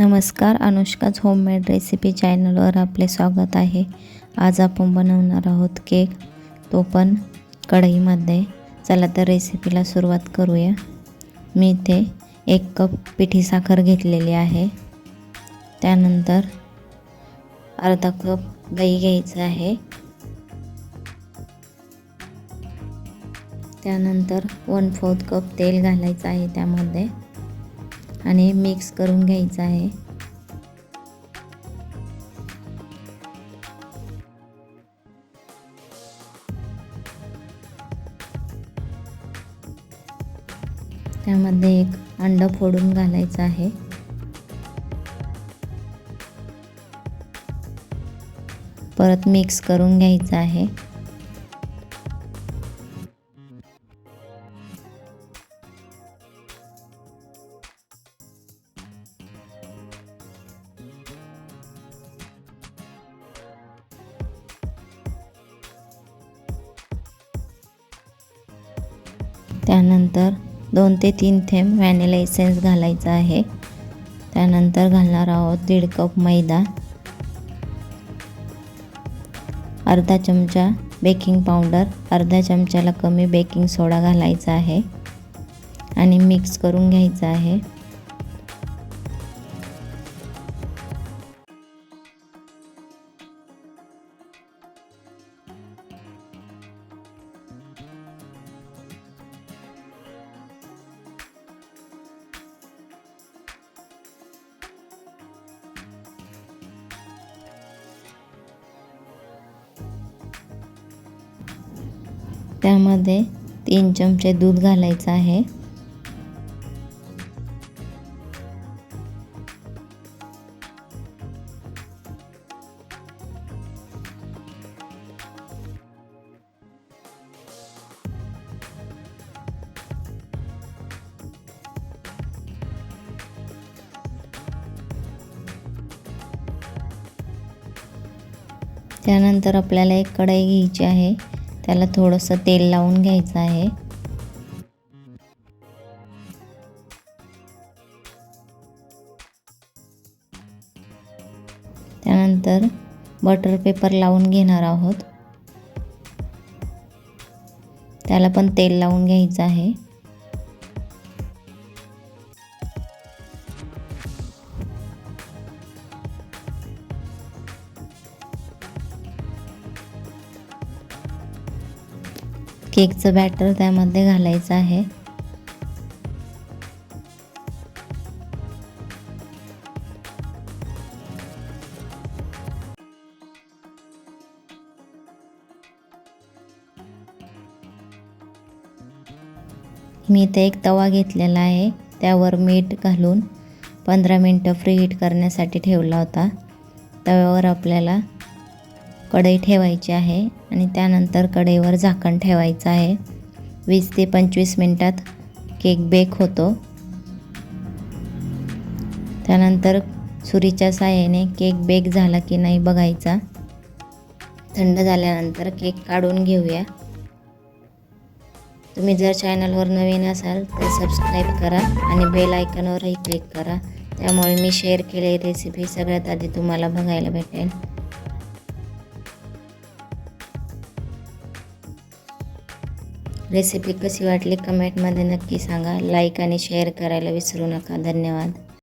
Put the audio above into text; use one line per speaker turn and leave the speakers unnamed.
नमस्कार अनुष्काच homemade recipe चॅनलवर आपले स्वागत आहे. आज आपण बनवणार आहोत केक तो पण कढईमध्ये. चला तर रेसिपीला सुरुवात करूया. मी इथे एक कप पिठी साखर घेतलेली आहे. त्यानंतर अर्धा कप दही घ्यायचं आहे. त्यानंतर वन फोर्थ कप तेल घालायचं आहे त्यामध्ये. आणि मिक्स करून घ्यायचं आहे. त्यामध्ये एक अंड फोडून घालायचं आहे. परत मिक्स करून घ्यायचं आहे. त्यानंतर दोन ते तीन थेंब व्हॅनिला एसेन्स घालायचा आहे. त्यानंतर घालणार आहोत दीड कप मैदा. अर्धा चमचा बेकिंग पावडर अर्ध्या चमच्याला कमी बेकिंग सोडा घालायचा आहे आणि मिक्स करून घ्यायचं आहे. त्यामध्ये तीन चमचे दूध घालायचं आहे. त्यानंतर आपल्याला एक कढई घ्यायची आहे. त्याला थोडंसं तेल लावून घ्यायचं आहे. त्यानंतर बटर पेपर लावून घेणार आहोत. त्याला पण तेल लावून घ्यायचं आहे. केकचं बॅटर त्यामध्ये घालायचं आहे. मी इथे एक तवा घेतलेला आहे त्यावर मीठ घालून पंधरा मिनटं फ्री हीट करण्यासाठी ठेवला होता. तव्यावर आपल्याला कढई ठेवायची आहे आणि त्यानंतर कढईवर झाकण ठेवायचं आहे. वीस ते पंचवीस मिनटात केक बेक होतो. त्यानंतर सुरीच्या साहाय्याने केक बेक झाला की नाही बघायचा. थंड झाल्यानंतर केक काढून घेऊया. तुम्ही जर चॅनलवर नवीन असाल तर सबस्क्राईब करा आणि बेल आयकॉनवरही क्लिक करा. त्यामुळे मी शेअर केलेली रेसिपी सगळ्यात आधी तुम्हाला बघायला भेटेल. रेसिपी कशी वाटली कमेंटमध्ये नक्की सांगा. लाईक आणि शेअर करायला विसरू नका. धन्यवाद.